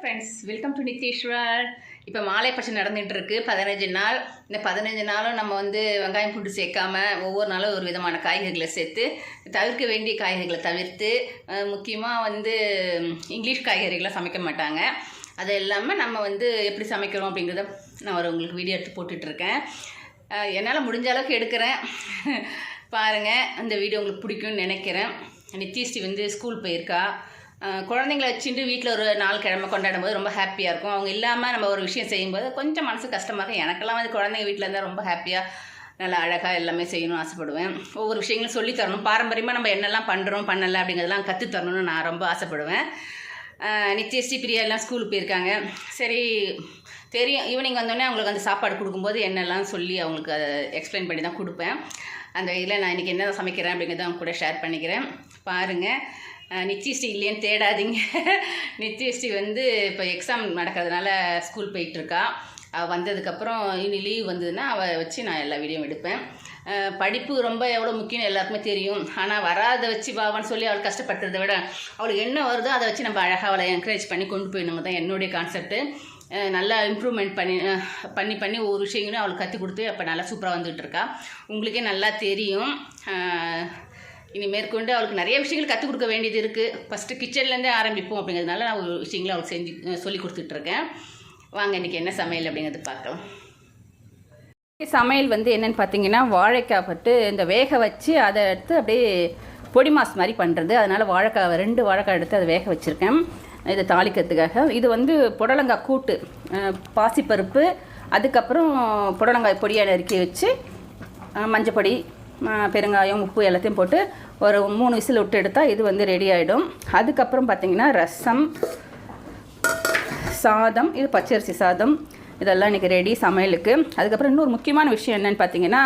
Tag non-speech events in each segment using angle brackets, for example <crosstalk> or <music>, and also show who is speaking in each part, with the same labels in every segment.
Speaker 1: Friends welcome to Nitheeswar இப்போ மாலை பட்சம் நடந்துகிட்ருக்கு பதினஞ்சு நாள். இந்த பதினஞ்சு நாளும் நம்ம வந்து வெங்காயம் பூண்டு சேர்க்காம ஒவ்வொரு நாளும் ஒரு விதமான காய்கறிகளை சேர்த்து தவிர்க்க வேண்டிய காய்கறிகளை தவிர்த்து முக்கியமாக வந்து இங்கிலீஷ் காய்கறிகளை சமைக்க மாட்டாங்க. அது இல்லாமல் நம்ம வந்து எப்படி சமைக்கிறோம் அப்படிங்கிறத நான் ஒரு உங்களுக்கு வீடியோ எடுத்து போட்டுட்ருக்கேன். என்னால் முடிஞ்ச அளவுக்கு எடுக்கிறேன். பாருங்கள் அந்த வீடியோ உங்களுக்கு பிடிக்கும்னு நினைக்கிறேன். நித்யஸ்ரீ வந்து ஸ்கூல் போயிருக்கா. குழந்தைங்கள வச்சுட்டு வீட்டில் ஒரு நாள் கிழமை கொண்டாடும் போது ரொம்ப ஹாப்பியாக இருக்கும். அவங்க இல்லாமல் நம்ம ஒரு விஷயம் செய்யும்போது கொஞ்சம் மனசு கஷ்டமாக இருக்கும். எனக்கெல்லாம் வந்து குழந்தைங்க வீட்டில் இருந்தால் ரொம்ப ஹாப்பியாக நல்லா அழகாக எல்லாமே செய்யணும்னு ஆசைப்படுவேன். ஒவ்வொரு விஷயங்களும் சொல்லித்தரணும் பாரம்பரியமாக நம்ம என்னெல்லாம் பண்ணுறோம் பண்ணலை அப்படிங்கிறதெல்லாம் கற்றுத் தரணும்னு நான் ரொம்ப ஆசைப்படுவேன். அஹ் நித்யஸ்ரீ பிரியா எல்லாம் ஸ்கூலுக்கு போயிருக்காங்க. சரி தெரியும். ஈவினிங் வந்தோடனே அவங்களுக்கு அந்த சாப்பாடு கொடுக்கும்போது என்னெல்லாம் சொல்லி அவங்களுக்கு அதை எக்ஸ்பிளைன் பண்ணி தான் கொடுப்பேன். அந்த இதில் நான் இன்றைக்கி என்ன சமைக்கிறேன் அப்படிங்கிறத அவங்க கூட ஷேர் பண்ணிக்கிறேன். பாருங்கள் நித்யஸ்ரீ இல்லையேன்னு தேடாதீங்க. <laughs> நித்யஸ்ரீ வந்து இப்போ எக்ஸாம் நடக்கிறதுனால ஸ்கூல் போயிட்டுருக்கா. அவள் வந்ததுக்கப்புறம் இனி லீவ் வந்ததுன்னா அவள் வச்சு நான் எல்லா வீடியோவும் எடுப்பேன். படிப்பு ரொம்ப எவ்வளோ முக்கியம் எல்லாருக்குமே தெரியும். ஆனால் வராத வச்சு வாவான்னு சொல்லி அவள் கஷ்டப்படுறதை விட அவளுக்கு என்ன வருதோ அதை வச்சு நம்ம அழகாக அவளை என்கரேஜ் பண்ணி கொண்டு போயிடணுங்க தான் என்னுடைய கான்செப்ட்டு நல்லா இம்ப்ரூவ்மெண்ட் பண்ணி பண்ணி பண்ணி ஒவ்வொரு விஷயங்களும் அவளுக்கு கற்றுக் கொடுத்து அப்போ நல்லா சூப்பராக வந்துகிட்ருக்கா உங்களுக்கே நல்லா தெரியும். இனி மேற்கொண்டு அவளுக்கு நிறைய விஷயங்கள் கற்றுக் கொடுக்க வேண்டியது இருக்குது ஃபஸ்ட்டு கிச்சன்லேருந்தே ஆரம்பிப்போம் அப்படிங்கிறதுனால நான் ஒரு விஷயங்களை அவளுக்கு செஞ்சு சொல்லி கொடுத்துட்ருக்கேன் வாங்க இன்றைக்கி என்ன சமையல் அப்படிங்கிறது பார்க்கலாம். சமையல் வந்து என்னென்னு பார்த்தீங்கன்னா வாழைக்காய் பட்டு இந்த வேக வச்சு அதை எடுத்து அப்படியே பொடி மாஸ் மாதிரி பண்ணுறது அதனால் வாழைக்காய் ரெண்டு வாழைக்காய் எடுத்து அதை வேக வச்சுருக்கேன். இதை தாளிக்கிறதுக்காக. இது வந்து புடலங்காய் கூட்டு பாசிப்பருப்பு அதுக்கப்புறம் புடலங்காய் பொடியாக நறுக்கி வச்சு மஞ்சப்பொடி பெருங்காயம் உப்பு எல்லாத்தையும் போட்டு ஒரு மூணு விசில் விட்டு எடுத்தால் இது வந்து ரெடி ஆகிடும் அதுக்கப்புறம் பார்த்திங்கன்னா ரசம் சாதம் இது பச்சரிசி சாதம். இதெல்லாம் இன்றைக்கி ரெடி சமையலுக்கு. அதுக்கப்புறம் இன்னொரு முக்கியமான விஷயம் என்னென்னு பார்த்தீங்கன்னா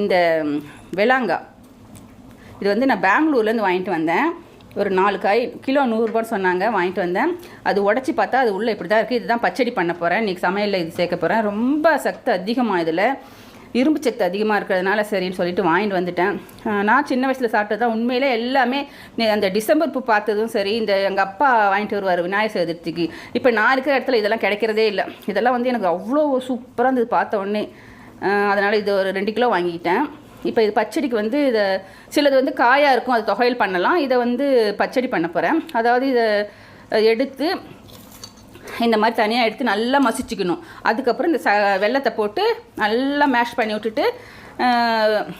Speaker 1: இந்த வெளாங்காய் இது வந்து நான் பெங்களூர்லேருந்து வாங்கிட்டு வந்தேன். ஒரு நாலு காய் கிலோ நூறுரூபான்னு சொன்னாங்க வாங்கிட்டு வந்தேன். அது உடச்சி பார்த்தா அது உள்ளே இப்படி தான் இருக்குது இதுதான் பச்சடி பண்ண போகிறேன் இன்றைக்கி சமையலில் இது சேர்க்க போகிறேன் ரொம்ப சக்தி அதிகமாக இதில். இரும்பு சத்து அதிகமாக இருக்கிறதுனால சரின்னு சொல்லிட்டு வாங்கிட்டு வந்துட்டேன். நான் சின்ன வயசில் சாப்பிட்டது தான் உண்மையிலே எல்லாமே அந்த டிசம்பர் பூ பார்த்ததும் சரி இந்த எங்கள் அப்பா வாங்கிட்டு வருவார் விநாயகர் சதுர்த்திக்கு. இப்போ நான் இருக்கிற இடத்துல இதெல்லாம் கிடைக்கிறதே இல்லை. இதெல்லாம் வந்து எனக்கு அவ்வளோ சூப்பராக இருந்தது பார்த்த உடனே. அதனால் இது ஒரு ரெண்டு கிலோ வாங்கிக்கிட்டேன். இப்போ இது பச்சடிக்கு வந்து இதை சிலது வந்து காயாக இருக்கும் அது தொகையில் பண்ணலாம். இதை வந்து பச்சடி பண்ண போகிறேன் அதாவது இதை எடுத்து இந்த மாதிரி தனியாக எடுத்து நல்லா மசிச்சுக்கணும். அதுக்கப்புறம் இந்த ச வெள்ளத்தை போட்டு நல்லா மேஷ் பண்ணி விட்டுட்டு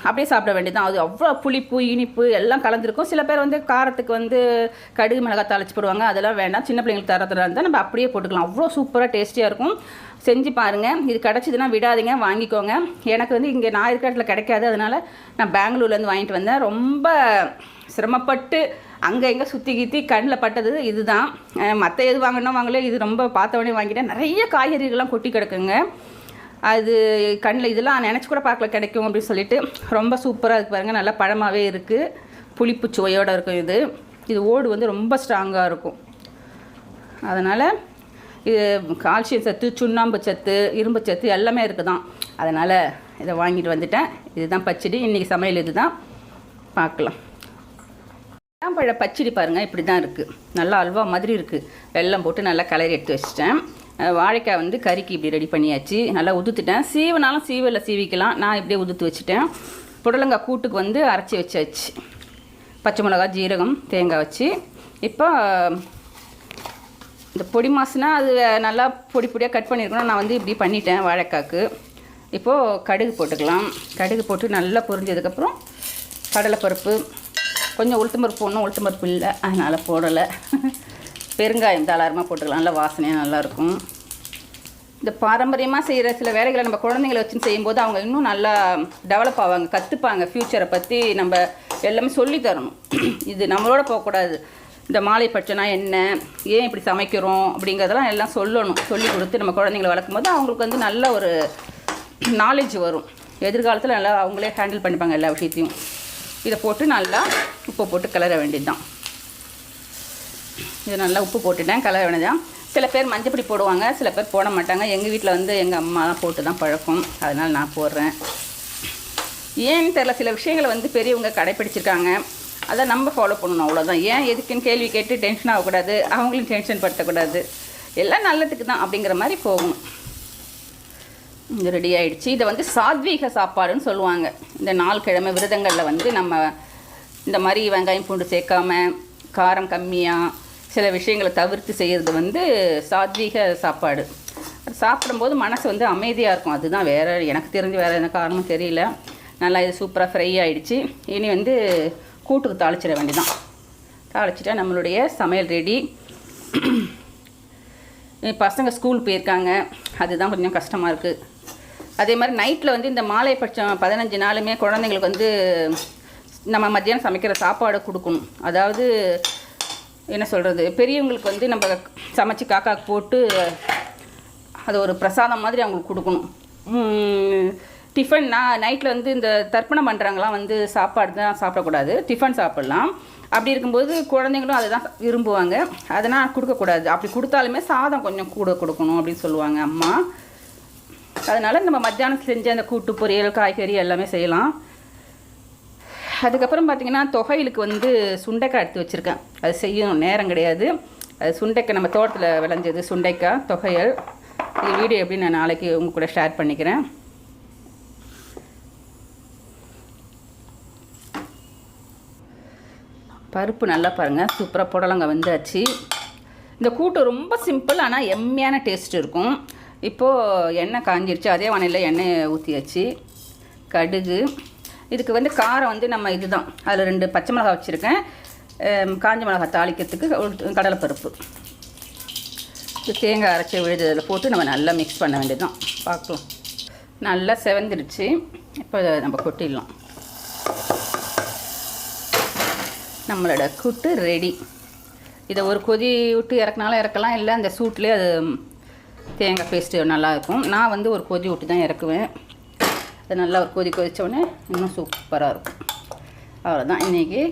Speaker 1: அப்படியே சாப்பிட வேண்டியதுதான். அது அவ்வளோ புளிப்பு இனிப்பு எல்லாம் கலந்துருக்கும். சில பேர் வந்து காரத்துக்கு வந்து கடுகு மிளகாய் தாளிச்சு போடுவாங்க. அதெல்லாம் வேண்டாம். சின்ன பிள்ளைங்களுக்கு தரதுல இருந்தால் நம்ம அப்படியே போட்டுக்கலாம். அவ்வளோ சூப்பராக டேஸ்டியாக இருக்கும். செஞ்சு பாருங்கள் இது கிடச்சிதுன்னா விடாதீங்க. வாங்கிக்கோங்க. எனக்கு வந்து இங்கே நான் இருக்கிற இடத்துல கிடைக்காது. அதனால் நான் பெங்களூர்லேருந்து வாங்கிட்டு வந்தேன். ரொம்ப சிரமப்பட்டு அங்கே எங்கே சுற்றி கித்தி கண்ணில் பட்டது இதுதான். மற்ற எது வாங்கினா வாங்கல. இது ரொம்ப பார்த்தவொடனே வாங்கிட்டேன். நிறைய காய்கறிகள்லாம் கொட்டி கிடக்குங்க. அது கண்ணில் இதெல்லாம் நினச்சி கூட பார்க்கல கிடைக்கும் அப்படின்னு சொல்லிட்டு. ரொம்ப சூப்பராக இருக்கு பாருங்கள் நல்லா பழமாகவே இருக்குது புளிப்பு சுவையோடு இருக்கும் இது. இது ஓடு வந்து ரொம்ப ஸ்ட்ராங்காக இருக்கும். அதனால் இது கால்சியம் சத்து சுண்ணாம்பு சத்து இரும்பு சத்து எல்லாமே இருக்குது தான் அதனால் இதை வாங்கிட்டு வந்துட்டேன். இதுதான் பச்சடி. இன்றைக்கி சமையல் இதுதான். பார்க்கலாம். பழ பச்சடி பாருங்கள் இப்படி தான் இருக்குது நல்லா அல்வா மாதிரி இருக்குது வெல்லம் போட்டு நல்லா கலரி எடுத்து வச்சிட்டேன். வாழைக்காய் வந்து கறிக்கு இப்படி ரெடி பண்ணியாச்சு. நல்லா உதுத்துட்டேன். சீவனாலும் சீவில் சீவிக்கலாம். நான் இப்படியே உதுத்து வச்சுட்டேன். புடலங்காய் கூட்டுக்கு வந்து அரைச்சி வச்சாச்சு. பச்சை மிளகா ஜீரகம் தேங்காய் வச்சு. இப்போ இந்த பொடி மாசுனா அது நல்லா பொடி பொடியாக கட் பண்ணியிருக்கணும் நான் வந்து இப்படி பண்ணிட்டேன் வாழைக்காய்க்கு. இப்போது கடுகு போட்டுக்கலாம். கடுகு போட்டு நல்லா பொரிஞ்சதுக்கப்புறம் கடலைப்பருப்பு. கொஞ்சம் உளுத்தம்பருப்பு ஒன்றும் உளுத்தம்பருப்பு இல்லை. அதனால் போடலை. <laughs> பெருங்காயம் தாளாரமாக போட்டுக்கலாம். நல்லா வாசனையாக நல்லாயிருக்கும் இந்த பாரம்பரியமாக செய்கிற சில வேலைகளை நம்ம குழந்தைங்களை வச்சுன்னு செய்யும்போது அவங்க இன்னும் நல்லா டெவலப் ஆவாங்க கற்றுப்பாங்க ஃப்யூச்சரை பற்றி நம்ம எல்லாமே சொல்லி தரணும். <clears throat> இது நம்மளோட போகக்கூடாது. இந்த மாலை பட்சம்னா என்ன? ஏன் இப்படி சமைக்கிறோம்? அப்படிங்கிறதெல்லாம் எல்லாம் சொல்லணும். சொல்லி கொடுத்து நம்ம குழந்தைங்களை வளர்க்கும் போது அவங்களுக்கு வந்து நல்ல ஒரு நாலேஜ் வரும். எதிர்காலத்தில் நல்லா அவங்களே ஹேண்டில் பண்ணிப்பாங்க எல்லா விஷயத்தையும். இதை போட்டு நல்லா உப்பு போட்டு கிளற வேண்டியது தான் இது நல்லா உப்பு போட்டுட்டேன். கலர வேண்டியதான் சில பேர் மஞ்சப்பொடி போடுவாங்க சில பேர் போட மாட்டாங்க. எங்கள் வீட்டில் வந்து எங்கள் அம்மாலாம் போட்டு தான் பழக்கம். அதனால் நான் போடுறேன். ஏன்னு தெரில சில விஷயங்களை வந்து பெரியவங்க கடைப்பிடிச்சிருக்காங்க. அதை நம்ம ஃபாலோ பண்ணணும் அவ்வளோதான் ஏன் எதுக்குன்னு கேள்வி கேட்டு டென்ஷன் ஆகக்கூடாது அவங்களையும் டென்ஷன் படுத்தக்கூடாது. எல்லாம் நல்லதுக்கு தான் அப்படிங்கிற மாதிரி போகும். இது ரெடி ஆகிடுச்சு இதை வந்து சாத்வீக சாப்பாடுன்னு சொல்லுவாங்க. இந்த நாள் கிழமை விரதங்களில் வந்து நம்ம இந்த மாதிரி வெங்காயம் பூண்டு சேர்க்காம காரம் கம்மியாக சில விஷயங்களை தவிர்த்து செய்கிறது வந்து சாத்வீக சாப்பாடு. சாப்பிடும்போது மனசு வந்து அமைதியாக இருக்கும். அதுதான் வேறு எனக்கு தெரிஞ்சு வேறு எந்த காரணமும் தெரியல. நல்லா இது சூப்பராக ஃப்ரை ஆகிடுச்சு இனி வந்து கூட்டுக்கு தாளிச்சிட வேண்டியதான் தாளிச்சிட்டா நம்மளுடைய சமையல் ரெடி பசங்க ஸ்கூல் போயிருக்காங்க. அதுதான் கொஞ்சம் கஷ்டமாக இருக்குது அதே மாதிரி நைட்டில் வந்து இந்த மாலை பட்சம் பதினஞ்சு நாளுமே குழந்தைங்களுக்கு வந்து நம்ம மத்தியானம் சமைக்கிற சாப்பாடு கொடுக்கணும். அதாவது என்ன சொல்கிறது பெரியவங்களுக்கு வந்து நம்ம சமைச்சு காக்காக்கு போட்டு அது ஒரு பிரசாதம் மாதிரி அவங்களுக்கு கொடுக்கணும். டிஃபன் நான் நைட்டில் வந்து இந்த தர்ப்பணம் பண்ணுறாங்களாம் வந்து சாப்பாடு தான் சாப்பிடக்கூடாது. டிஃபன் சாப்பிட்லாம். அப்படி இருக்கும்போது குழந்தைங்களும் அதை தான் விரும்புவாங்க. அதெல்லாம் கொடுக்கக்கூடாது. அப்படி கொடுத்தாலுமே சாதம் கொஞ்சம் கூட கொடுக்கணும் அப்படின்னு சொல்லுவாங்க அம்மா. அதனால் நம்ம மத்தியானம் செஞ்ச அந்த கூட்டு பொரியல் காய்கறி எல்லாமே செய்யலாம். அதுக்கப்புறம் பார்த்தீங்கன்னா தொகையிலுக்கு வந்து சுண்டைக்காய் எடுத்து வச்சுருக்கேன். அது செய்யணும் நேரம் கிடையாது. அது சுண்டைக்காய் நம்ம தோட்டத்தில் விளைஞ்சது சுண்டைக்காய் தொகையல். இது வீடியோ எப்படி நான் நாளைக்கு உங்கள் கூட ஷேர் பண்ணிக்கிறேன். பருப்பு நல்லா பாருங்கள் சூப்பராக புடலங்க வந்தாச்சு. இந்த கூட்டு ரொம்ப சிம்பிள் ஆனால் எம்மையான டேஸ்ட் இருக்கும். இப்போது எண்ணெய் காஞ்சிருச்சு அதே வானிலையில் எண்ணெய் ஊற்றியாச்சு கடுகு. இதுக்கு வந்து காரம் வந்து நம்ம இதுதான். அதில் ரெண்டு பச்சை மிளகாய் வச்சுருக்கேன். காஞ்ச மிளகாய் தாளிக்கிறதுக்கு கடலைப்பருப்பு. இது தேங்காய் அரைச்சி விழுது அதில் போட்டு நம்ம நல்லா மிக்ஸ் பண்ண வேண்டியதுதான். பார்க்கலாம் நல்லா செவந்துடுச்சு இப்போ நம்ம கொட்டிடலாம். நம்மளோட கூட்டு ரெடி இதை ஒரு கொதி விட்டு இறக்குனாலும் இறக்கலாம். இல்லை அந்த சூட்லேயே அது தேங்காய் பேஸ்ட்டு நல்லாயிருக்கும் நான் வந்து ஒரு கொதி விட்டு தான் இறக்குவேன். அதை நல்லா ஒரு கொதி கொதிச்ச இன்னும் சூப்பராக இருக்கும். அவ்வளோதான் இன்றைக்கி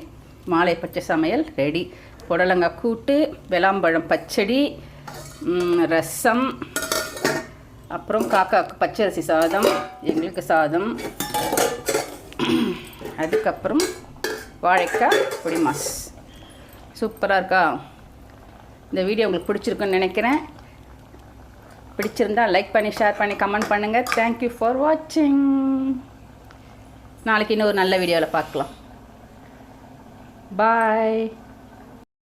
Speaker 1: மாலை பச்சை சமையல் ரெடி. புடலங்காய் கூட்டு வெளாம்பழம் பச்சடி ரசம் அப்புறம் காக்காவுக்கு பச்சரிசி சாதம் எங்களுக்கு சாதம். அதுக்கப்புறம் வாழைக்காய் பொடி மாஸ். சூப்பராக இருக்கா? இந்த வீடியோ உங்களுக்கு பிடிச்சிருக்குன்னு நினைக்கிறேன். பிடிச்சிருந்தா லைக் பண்ணி ஷேர் பண்ணி கமெண்ட் பண்ணுங்கள் தேங்க்யூ ஃபார் வாட்சிங் நாளைக்கு இன்னொரு நல்ல வீடியோவில் பார்க்கலாம். பாய்